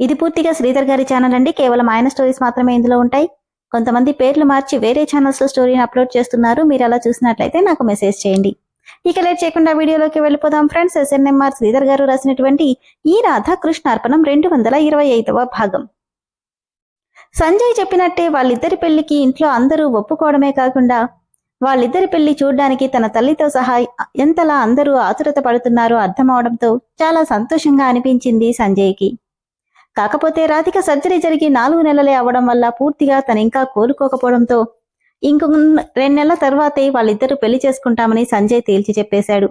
ఇది పూర్తిగా శ్రీధర్ గారి ఛానల్ అండి. కేవలం ఆయన స్టోరీస్ మాత్రమే ఇందులో ఉంటాయి. కొంతమంది పేర్లు మార్చి వేరే ఛానల్స్లో స్టోరీని అప్లోడ్ చేస్తున్నారు. మీరు అలా చూసినట్లయితే నాకు మెసేజ్ చేయండి. ఇక లేట్ చేయకుండా వీడియోలోకి వెళ్ళిపోదాం ఫ్రెండ్స్ ఎస్ఎన్ఎంఆర్ శ్రీధర్ గారు రాసినటువంటి ఈ రాధ కృష్ణార్పణం రెండు వందల ఇరవై ఐదవ భాగం. సంజయ్ చెప్పినట్టే వాళ్ళిద్దరి పెళ్ళికి ఇంట్లో అందరూ ఒప్పుకోవడమే కాకుండా వాళ్ళిద్దరి పెళ్ళి చూడ్డానికి తన తల్లితో సహా ఎంతలా అందరూ ఆతురత పడుతున్నారో అర్థమవడంతో చాలా సంతోషంగా అనిపించింది సంజయ్కి. కాకపోతే రాధిక సర్జరీ జరిగి నాలుగు నెలలే అవ్వడం వల్ల పూర్తిగా తను ఇంకా కోలుకోకపోవడంతో ఇంకొక రెండు నెలల తర్వాతే వాళ్ళిద్దరూ పెళ్ళి చేసుకుంటామని సంజయ్ తేల్చి చెప్పేశాడు.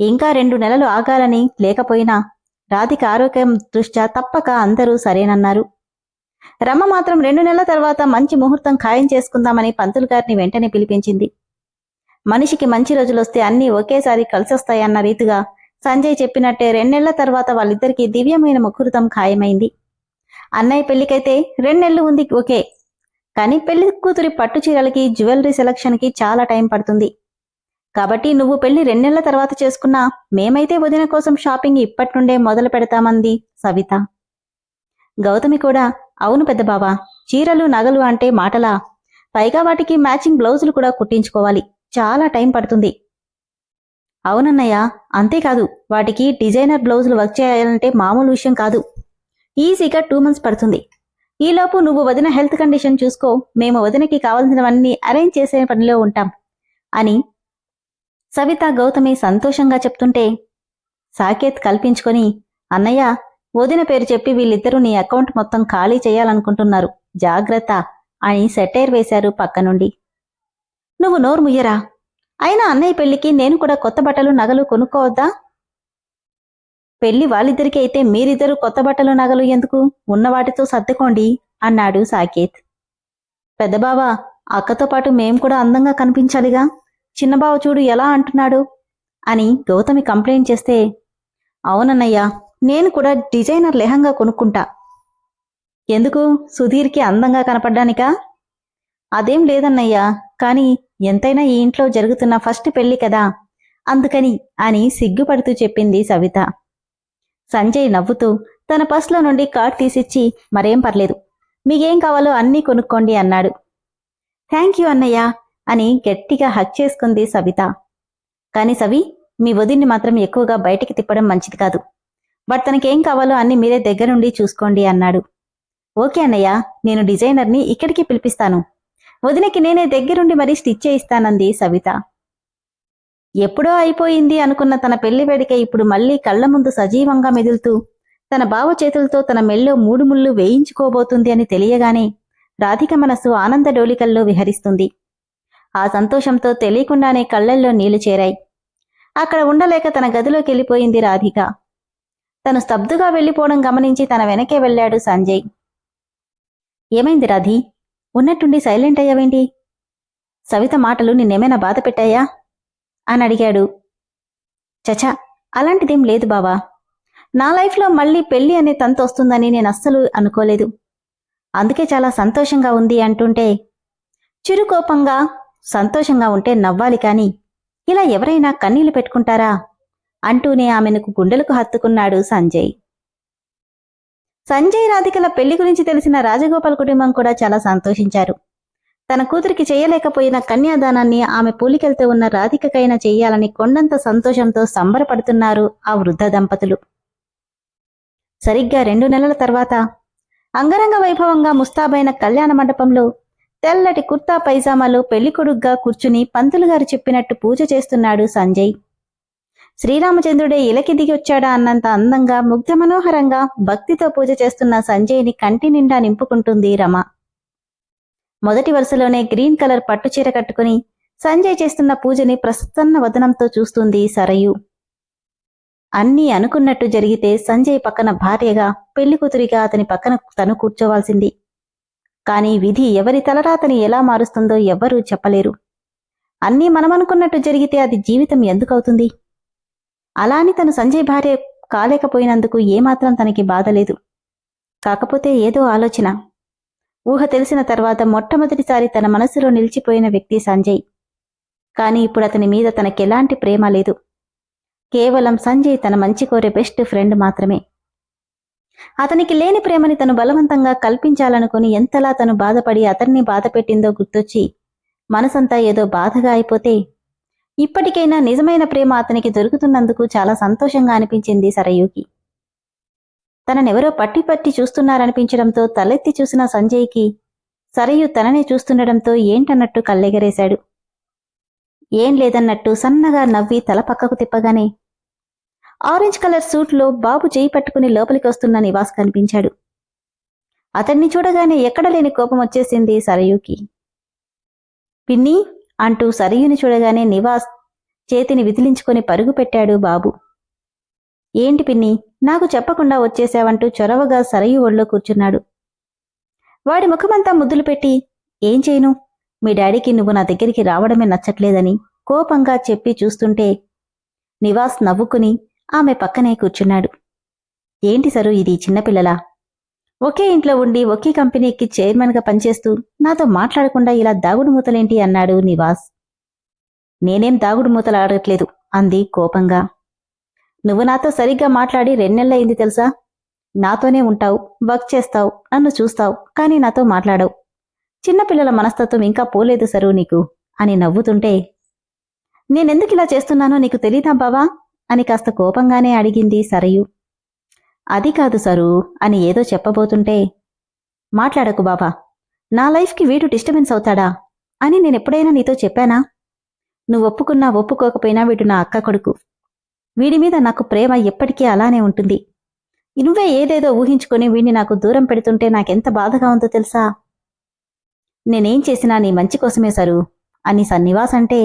ఇంకా రెండు నెలలు ఆగాలని లేకపోయినా రాధిక ఆరోగ్యం దృష్ట్యా తప్పక అందరూ సరేనన్నారు. రమ మాత్రం రెండు నెలల తర్వాత మంచి ముహూర్తం ఖాయం చేసుకుందామని పంతులు గారిని వెంటనే పిలిపించింది. మనిషికి మంచి రోజులొస్తే అన్నీ ఒకేసారి కలిసొస్తాయన్న రీతిగా సంజయ్ చెప్పినట్టే రెండేళ్ళ తర్వాత వాళ్ళిద్దరికీ దివ్యమైన ముఖృతం ఖాయమైంది. అన్నయ్య పెళ్ళికైతే రెండేళ్ళు ఉంది ఓకే కానీ పెళ్ళి కూతురి పట్టు చీరలకి జ్యువెలరీ సెలక్షన్కి చాలా టైం పడుతుంది. కాబట్టి నువ్వు పెళ్ళి రెండేళ్ళ తర్వాత చేసుకున్నా మేమైతే వదిన కోసం షాపింగ్ ఇప్పటి నుండే మొదలు పెడతామంది సవిత. గౌతమి కూడా అవును పెద్ద బాబా చీరలు నగలు అంటే మాటలా. పైగా వాటికి మ్యాచింగ్ బ్లౌజులు కూడా కుట్టించుకోవాలి. చాలా టైం పడుతుంది. అవునన్నయ్య అంతేకాదు వాటికి డిజైనర్ బ్లౌజులు వర్క్ చేయాలంటే మామూలు విషయం కాదు. ఈజీగా టూ మంత్స్ పడుతుంది. ఈలోపు నువ్వు వదిన హెల్త్ కండిషన్ చూసుకో మేము వదినకి కావాల్సినవన్నీ అరేంజ్ చేసే పనిలో ఉంటాం అని సవిత గౌతమి సంతోషంగా చెప్తుంటే సాకేత్ కల్పించుకొని అన్నయ్య వదిన పేరు చెప్పి వీళ్ళిద్దరూ నీ అకౌంట్ మొత్తం ఖాళీ చేయాలనుకుంటున్నారు. జాగ్రత్త అని సెటైర్ వేశారు పక్క నుండి నువ్వు నోరు ముయ్యరా? అయినా అన్నయ్య పెళ్ళికి నేను కూడా కొత్త బట్టలు నగలు కొనుక్కోవద్దా? పెళ్ళి వాళ్ళిద్దరికీ అయితే మీరిద్దరూ కొత్త బట్టలు నగలు ఎందుకు? ఉన్న వాటితో సర్దుకోండి అన్నాడు సాకేత్. పెద్దబావా అక్కతో పాటు మేం కూడా అందంగా కనిపించాలిగా. చిన్నబావ చూడు ఎలా అంటున్నాడు? అని గౌతమి కంప్లైంట్ చేస్తే అవునన్నయ్యా నేను కూడా డిజైనర్ లెహంగా కొనుక్కుంటా. ఎందుకు? సుధీర్కి అందంగా కనపడ్డానికా? అదేం లేదన్నయ్యా కానీ ఎంతైనా ఈ ఇంట్లో జరుగుతున్న ఫస్ట్ పెళ్ళి కదా? అందుకని అని సిగ్గుపడుతూ చెప్పింది సవిత. సంజయ్ నవ్వుతూ తన పర్సులో నుండి కార్డ్ తీసిచ్చి మరేం పర్లేదు. మీకేం కావాలో అన్నీ కొనుక్కోండి అన్నాడు. థ్యాంక్ యూ అన్నయ్య అని గట్టిగా హక్ చేసుకుంది సవిత. కాని సవి మీ వదిన్ని మాత్రం ఎక్కువగా బయటికి తిప్పడం మంచిది కాదు. బట్ తనకేం కావాలో అన్ని మీరే దగ్గరుండి చూసుకోండి అన్నాడు. ఓకే అన్నయ్య నేను డిజైనర్ని ఇక్కడికి పిలిపిస్తాను. వదినకి నేనే దగ్గరుండి మరీ స్టిచ్ చేయిస్తానంది సవిత. ఎప్పుడో అయిపోయింది అనుకున్న తన పెళ్ళి వేడిక ఇప్పుడు మళ్ళీ కళ్ళ ముందు సజీవంగా మెదులుతూ తన బావ చేతులతో తన మెల్లో మూడు ముళ్ళు వేయించుకోబోతుంది అని తెలియగానే రాధిక మనసు ఆనంద డోలికల్లో విహరిస్తుంది. ఆ సంతోషంతో తెలియకుండానే కళ్ళల్లో నీళ్ళు చేరాయి. అక్కడ ఉండలేక తన గదిలోకి వెళ్ళిపోయింది రాధిక. తను స్తబ్దుగా వెళ్ళిపోవడం గమనించి తన వెనకే వెళ్ళాడు సంజయ్. ఏమైంది రాధి? ఉన్నట్టుండి సైలెంట్ అయ్యావేంటి? సవిత మాటలు నిన్నేమైనా బాధ పెట్టాయా? అని అడిగాడు. చచా అలాంటిదేం లేదు బావా. నా లైఫ్లో మళ్ళీ పెళ్ళి అనే తంతు వస్తుందని నేను అస్సలు అనుకోలేదు. అందుకే చాలా సంతోషంగా ఉంది అంటుంటే చిరుకోపంగా సంతోషంగా ఉంటే నవ్వాలి కాని ఇలా ఎవరైనా కన్నీళ్ళు పెట్టుకుంటారా? అంటూనే ఆమెను గుండెలకు హత్తుకున్నాడు సంజయ్. సంజయ్ రాధికల పెళ్ళి గురించి తెలిసిన రాజగోపాల్ కుటుంబం కూడా చాలా సంతోషించారు. తన కూతురికి చేయలేకపోయిన కన్యాదానాన్ని ఆమె పూలికెళ్తూ ఉన్న రాధికకైనా చేయాలని కొండంత సంతోషంతో సంబరపడుతున్నారు ఆ వృద్ధ దంపతులు. సరిగ్గా రెండు నెలల తర్వాత అంగరంగ వైభవంగా ముస్తాబైన కళ్యాణ మండపంలో తెల్లటి కుర్తా పైజామాలో పెళ్ళికొడుగ్గా కూర్చుని పంతులు గారు చెప్పినట్టు పూజ చేస్తున్నాడు సంజయ్. శ్రీరామచంద్రుడే ఇలకి దిగి వచ్చాడా అన్నంత అందంగా ముగ్ధ మనోహరంగా భక్తితో పూజ చేస్తున్న సంజయ్ని కంటి నిండా నింపుకుంటుంది రమ. మొదటి వరుసలోనే గ్రీన్ కలర్ పట్టుచీర కట్టుకుని సంజయ్ చేస్తున్న పూజని ప్రసన్న వదనంతో చూస్తుంది సరయు. అన్నీ అనుకున్నట్టు జరిగితే సంజయ్ పక్కన భార్యగా పెళ్ళికూతురిగా అతని పక్కన తను కూర్చోవాల్సింది. కానీ విధి ఎవరి తలరాతని ఎలా మారుస్తుందో ఎవ్వరూ చెప్పలేరు. అన్నీ మనమనుకున్నట్టు జరిగితే అది జీవితం ఎందుకవుతుంది? అలా అని తను సంజయ్ భార్య కాలేకపోయినందుకు ఏమాత్రం తనకి బాధ లేదు. కాకపోతే ఏదో ఆలోచన. ఊహ తెలిసిన తర్వాత మొట్టమొదటిసారి తన మనసులో నిలిచిపోయిన వ్యక్తి సంజయ్. కానీ ఇప్పుడు అతని మీద తనకెలాంటి ప్రేమ లేదు. కేవలం సంజయ్ తన మంచి కోరే బెస్ట్ ఫ్రెండ్ మాత్రమే. అతనికి లేని ప్రేమని తను బలవంతంగా కల్పించాలనుకుని ఎంతలా తను బాధపడి అతన్ని బాధపెట్టిందో గుర్తొచ్చి మనసంతా ఏదో బాధగా అయిపోతే ఇప్పటికైనా నిజమైన ప్రేమ అతనికి దొరుకుతున్నందుకు చాలా సంతోషంగా అనిపించింది సరయూకి. తననెవరో పట్టి పట్టి చూస్తున్నారనిపించడంతో తలెత్తి చూసిన సంజయ్కి సరయు తననే చూస్తుండడంతో ఏంటన్నట్టు కళ్ళెగరేశాడు. ఏం లేదన్నట్టు సన్నగా నవ్వి తల పక్కకు తిప్పగానే ఆరెంజ్ కలర్ సూట్లో బాబు చేయి పట్టుకుని లోపలికి వస్తున్న నివాస్ కనిపించాడు. అతన్ని చూడగానే ఎక్కడ లేని కోపం వచ్చేసింది సరయుకి. పిన్ని అంటూ సరయుని చూడగానే నివాస్ చేతిని విదిలించుకొని పరుగు పెట్టాడు బాబు. ఏంటి పిన్ని నాకు చెప్పకుండా వచ్చేశావంటూ చొరవగా సరయు ఒళ్ళో కూర్చున్నాడు. వాడి ముఖమంతా ముద్దులు పెట్టి ఏం చేయను? మీ డాడీకి నువ్వు నా దగ్గరికి రావడమే నచ్చట్లేదని కోపంగా చెప్పి చూస్తుంటే నివాస్ నవ్వుకుని ఆమె పక్కనే కూర్చున్నాడు. ఏంటి సరు ఇది చిన్నపిల్లలా? ఒకే ఇంట్లో ఉండి ఒకే కంపెనీకి చైర్మన్గా పనిచేస్తూ నాతో మాట్లాడకుండా ఇలా దాగుడు మూతలేంటి అన్నాడు నివాస్. నేనేం దాగుడు మూతలు ఆడట్లేదు అంది కోపంగా. నువ్వు నాతో సరిగ్గా మాట్లాడి రెండెళ్ళయింది తెలుసా? నాతోనే ఉంటావు వర్క్ చేస్తావు నన్ను చూస్తావు కానీ నాతో మాట్లాడవు. చిన్నపిల్లల మనస్తత్వం ఇంకా పోలేదు సరు నీకు అని నవ్వుతుంటే. నేనెందుకు ఇలా చేస్తున్నానో నీకు తెలీదా బావా? అని కాస్త కోపంగానే అడిగింది సరయు. అది కాదు సరు అని ఏదో చెప్పబోతుంటే మాట్లాడకు బాబా నా లైఫ్కి వీడు డిస్టర్బెన్స్ అవుతాడా? అని నేనెప్పుడైనా నీతో చెప్పానా? నువ్వు ఒప్పుకున్నా ఒప్పుకోకపోయినా వీడు నా అక్క కొడుకు. వీడి మీద నాకు ప్రేమ ఎప్పటికీ అలానే ఉంటుంది. నువ్వే ఏదేదో ఊహించుకొని వీడిని నాకు దూరం పెడుతుంటే నాకెంత బాధగా ఉందో తెలుసా? నేనేం చేసినా నీ మంచి కోసమే సరు అని సన్నివాస్ అంటే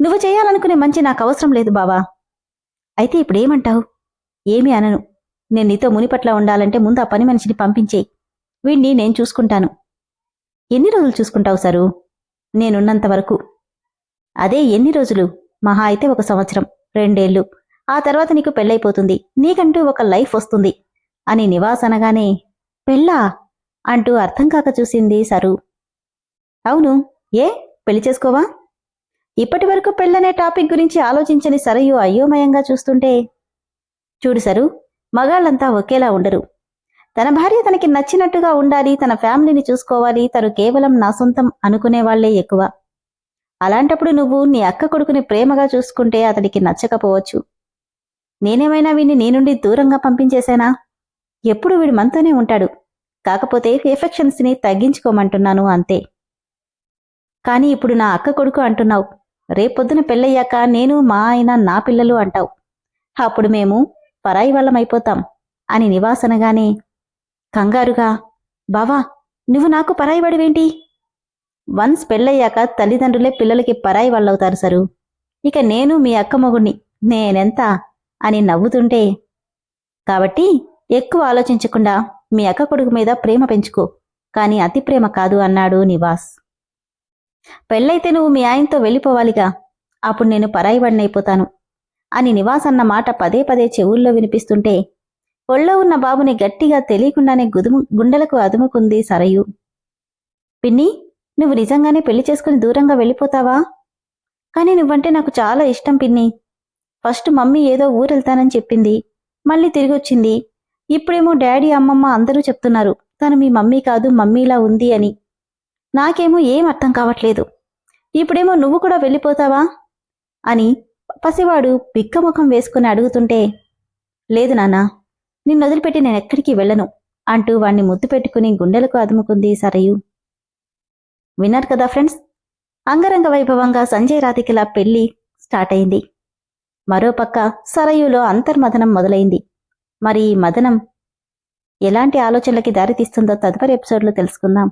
నువ్వు చేయాలనుకునే మంచి నాకు అవసరం లేదు బావా అయితే ఇప్పుడేమంటావు? ఏమీ అనను. నేను నీతో మునిపట్ల ఉండాలంటే ముందు ఆ పని మనిషిని పంపించేయి. వీణ్ణి నేను చూసుకుంటాను. ఎన్ని రోజులు చూసుకుంటావు సరు? నేనున్నంత వరకు. అదే ఎన్ని రోజులు? మహా అయితే ఒక సంవత్సరం. రెండేళ్ళు ఆ తర్వాత నీకు పెళ్ళైపోతుంది. నీకంటూ ఒక లైఫ్ వస్తుంది. అని నివాస్ అనగానే పెళ్ళా అంటూ అర్థం కాక చూసింది సరు. అవును. ఏ? పెళ్ళి చేసుకోవా? ఇప్పటి వరకు పెళ్ళనే టాపిక్ గురించి ఆలోచించని సరయు అయోమయంగా చూస్తుంటే చూడు సరు మగాళ్ళంతా ఒకేలా ఉండరు. తన భార్య తనకి నచ్చినట్టుగా ఉండాలి తన ఫ్యామిలీని చూసుకోవాలి తను కేవలం నా సొంతం అనుకునేవాళ్ళే ఎక్కువ. అలాంటప్పుడు నువ్వు నీ అక్క కొడుకుని ప్రేమగా చూసుకుంటే అతడికి నచ్చకపోవచ్చు. నేనేమైనా వీడిని నీ నుండి దూరంగా పంపించేశానా? ఎప్పుడు వీడు మనతోనే ఉంటాడు. కాకపోతే ఎఫెక్షన్స్ని తగ్గించుకోమంటున్నాను అంతే. కానీ ఇప్పుడు నా అక్క కొడుకు అంటున్నావు. రేపొద్దున పెళ్ళయ్యాక నేను మా ఆయన నా పిల్లలు అంటావు. అప్పుడు మేము పరాయి వాళ్ళమైపోతాం అని నివాసనగానే కంగారుగా బావా నువ్వు నాకు పరాయివాడివేంటి వన్స్ పెళ్ళయ్యాక తల్లిదండ్రులే పిల్లలకి పరాయి వాళ్ళవుతారు సరు. ఇక నేను మీ అక్క మొగుణ్ణి. నేనెంత? అని నవ్వుతుంటే కాబట్టి ఎక్కువ ఆలోచించకుండా మీ అక్క కొడుకు మీద ప్రేమ పెంచుకో. కాని అతి ప్రేమ కాదు అన్నాడు నివాస్. పెళ్ళైతే నువ్వు మీ ఆయనతో వెళ్ళిపోవాలిగా. అప్పుడు నేను పరాయివాడినైపోతాను అని నివాసన్న మాట పదే పదే చెవుల్లో వినిపిస్తుంటే ఒళ్ళో ఉన్న బాబుని గట్టిగా తెలియకుండానే గుదుము గుండెలకు అదుముకుంది సరయు. పిన్ని నువ్వు నిజంగానే పెళ్ళి చేసుకుని దూరంగా వెళ్ళిపోతావా? కానీ నువ్వంటే నాకు చాలా ఇష్టం పిన్ని. ఫస్ట్ మమ్మీ ఏదో ఊరెళ్తానని చెప్పింది మళ్ళీ తిరిగి వచ్చింది ఇప్పుడేమో డాడీ అమ్మమ్మ అందరూ చెప్తున్నారు తను మీ మమ్మీ కాదు మమ్మీలా ఉంది అని. నాకేమో ఏం అర్థం కావట్లేదు. ఇప్పుడేమో నువ్వు కూడా వెళ్ళిపోతావా? అని పసివాడు పిక్కముఖం వేసుకుని అడుగుతుంటే లేదు నాన్నా నిన్ను వదిలిపెట్టి ఎక్కడికి వెళ్ళను అంటూ వాణ్ణి ముద్దు పెట్టుకుని గుండెలకు అదుముకుంది సరయు. విన్నారు కదా ఫ్రెండ్స్ అంగరంగ వైభవంగా సంజయ్ రాధికల పెళ్ళి స్టార్ట్ అయింది మరోపక్క సరయులో అంతర్మథనం మొదలైంది. మరి ఈ మదనం ఎలాంటి ఆలోచనలకి దారితీస్తుందో తదుపరి ఎపిసోడ్లో తెలుసుకుందాం.